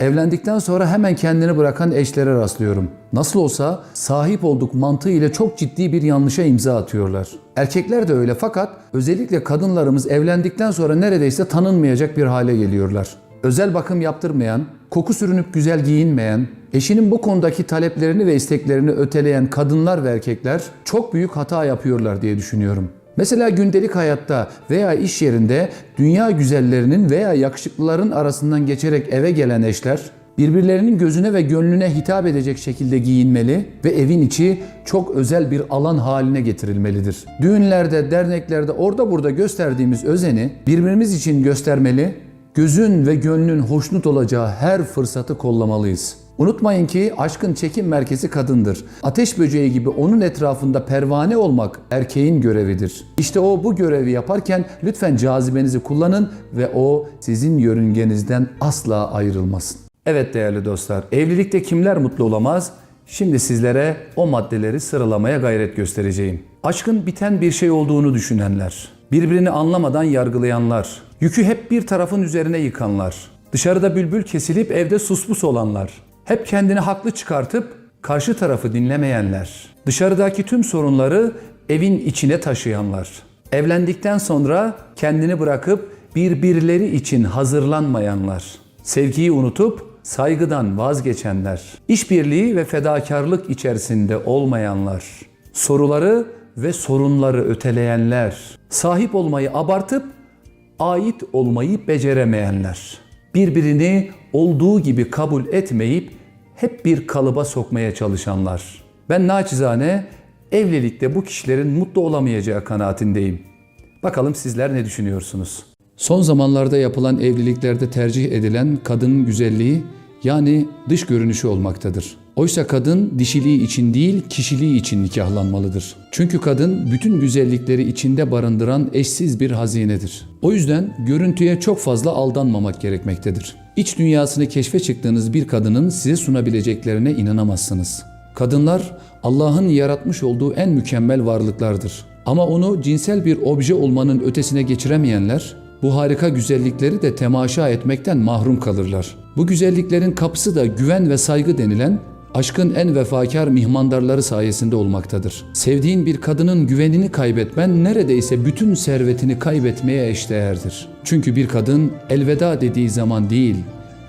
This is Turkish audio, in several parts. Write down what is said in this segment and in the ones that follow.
Evlendikten sonra hemen kendini bırakan eşlere rastlıyorum. Nasıl olsa sahip olduk mantığı ile çok ciddi bir yanlışa imza atıyorlar. Erkekler de öyle fakat özellikle kadınlarımız evlendikten sonra neredeyse tanınmayacak bir hale geliyorlar. Özel bakım yaptırmayan, koku sürünüp güzel giyinmeyen, eşinin bu konudaki taleplerini ve isteklerini öteleyen kadınlar ve erkekler çok büyük hata yapıyorlar diye düşünüyorum. Mesela gündelik hayatta veya iş yerinde dünya güzellerinin veya yakışıklıların arasından geçerek eve gelen eşler birbirlerinin gözüne ve gönlüne hitap edecek şekilde giyinmeli ve evin içi çok özel bir alan haline getirilmelidir. Düğünlerde, derneklerde orada burada gösterdiğimiz özeni birbirimiz için göstermeli, gözün ve gönlün hoşnut olacağı her fırsatı kollamalıyız. Unutmayın ki aşkın çekim merkezi kadındır. Ateş böceği gibi onun etrafında pervane olmak erkeğin görevidir. İşte o bu görevi yaparken lütfen cazibenizi kullanın ve o sizin yörüngenizden asla ayrılmasın. Evet değerli dostlar, evlilikte kimler mutlu olamaz? Şimdi sizlere o maddeleri sıralamaya gayret göstereceğim. Aşkın biten bir şey olduğunu düşünenler, birbirini anlamadan yargılayanlar, yükü hep bir tarafın üzerine yıkanlar, dışarıda bülbül kesilip evde suspus olanlar, hep kendini haklı çıkartıp karşı tarafı dinlemeyenler, dışarıdaki tüm sorunları evin içine taşıyanlar, evlendikten sonra kendini bırakıp birbirleri için hazırlanmayanlar, sevgiyi unutup saygıdan vazgeçenler, işbirliği ve fedakarlık içerisinde olmayanlar, soruları ve sorunları öteleyenler, sahip olmayı abartıp ait olmayı beceremeyenler, birbirini olduğu gibi kabul etmeyip hep bir kalıba sokmaya çalışanlar. Ben naçizane evlilikte bu kişilerin mutlu olamayacağı kanaatindeyim. Bakalım sizler ne düşünüyorsunuz? Son zamanlarda yapılan evliliklerde tercih edilen kadının güzelliği yani dış görünüşü olmaktadır. Oysa kadın dişiliği için değil kişiliği için nikahlanmalıdır. Çünkü kadın bütün güzellikleri içinde barındıran eşsiz bir hazinedir. O yüzden görüntüye çok fazla aldanmamak gerekmektedir. İç dünyasını keşfe çıktığınız bir kadının size sunabileceklerine inanamazsınız. Kadınlar Allah'ın yaratmış olduğu en mükemmel varlıklardır. Ama onu cinsel bir obje olmanın ötesine geçiremeyenler bu harika güzellikleri de temaşa etmekten mahrum kalırlar. Bu güzelliklerin kapısı da güven ve saygı denilen aşkın en vefakar mihmandarları sayesinde olmaktadır. Sevdiğin bir kadının güvenini kaybetmen neredeyse bütün servetini kaybetmeye eşdeğerdir. Çünkü bir kadın elveda dediği zaman değil,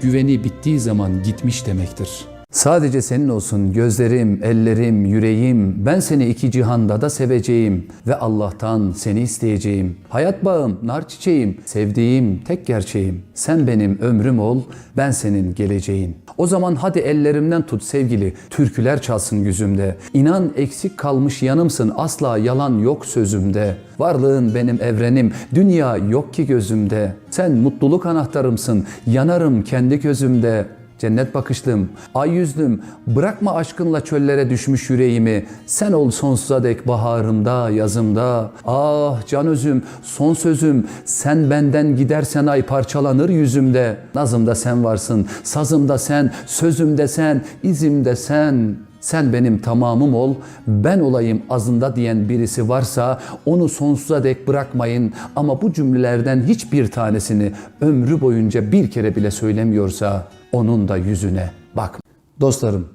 güveni bittiği zaman gitmiş demektir. Sadece senin olsun gözlerim, ellerim, yüreğim. Ben seni iki cihanda da seveceğim ve Allah'tan seni isteyeceğim. Hayat bağım, nar çiçeğim, sevdiğim tek gerçeğim. Sen benim ömrüm ol, ben senin geleceğin. O zaman hadi ellerimden tut sevgili, türküler çalsın yüzümde. İnan eksik kalmış yanımsın, asla yalan yok sözümde. Varlığın benim evrenim, dünya yok ki gözümde. Sen mutluluk anahtarımsın, yanarım kendi gözümde. Cennet bakışlım, ay yüzlüm, bırakma aşkınla çöllere düşmüş yüreğimi. Sen ol sonsuza dek baharımda, yazımda. Ah can özüm, son sözüm, sen benden gidersen ay parçalanır yüzümde. Nazımda sen varsın, sazımda sen, sözümde sen, izimde sen. Sen benim tamamım ol, ben olayım azında diyen birisi varsa onu sonsuza dek bırakmayın. Ama bu cümlelerden hiçbir tanesini ömrü boyunca bir kere bile söylemiyorsa onun da yüzüne bak. Dostlarım,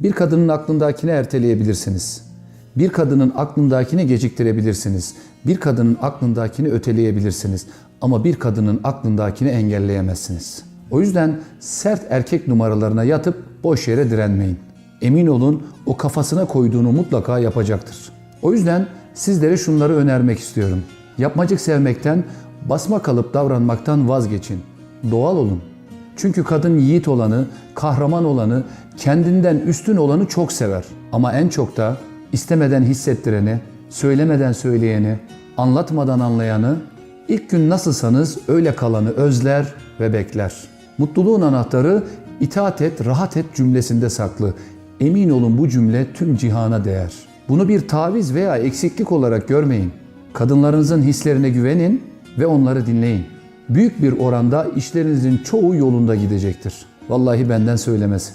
bir kadının aklındakini erteleyebilirsiniz. Bir kadının aklındakini geciktirebilirsiniz. Bir kadının aklındakini öteleyebilirsiniz. Ama bir kadının aklındakini engelleyemezsiniz. O yüzden sert erkek numaralarına yatıp boş yere direnmeyin. Emin olun o kafasına koyduğunu mutlaka yapacaktır. O yüzden sizlere şunları önermek istiyorum. Yapmacık sevmekten, basma kalıp davranmaktan vazgeçin. Doğal olun. Çünkü kadın yiğit olanı, kahraman olanı, kendinden üstün olanı çok sever. Ama en çok da istemeden hissettireni, söylemeden söyleyeni, anlatmadan anlayanı, ilk gün nasılsanız öyle kalanı özler ve bekler. Mutluluğun anahtarı itaat et, rahat et cümlesinde saklı. Emin olun bu cümle tüm cihana değer. Bunu bir taviz veya eksiklik olarak görmeyin. Kadınlarınızın hislerine güvenin ve onları dinleyin. Büyük bir oranda işlerinizin çoğu yolunda gidecektir. Vallahi benden söylemesi.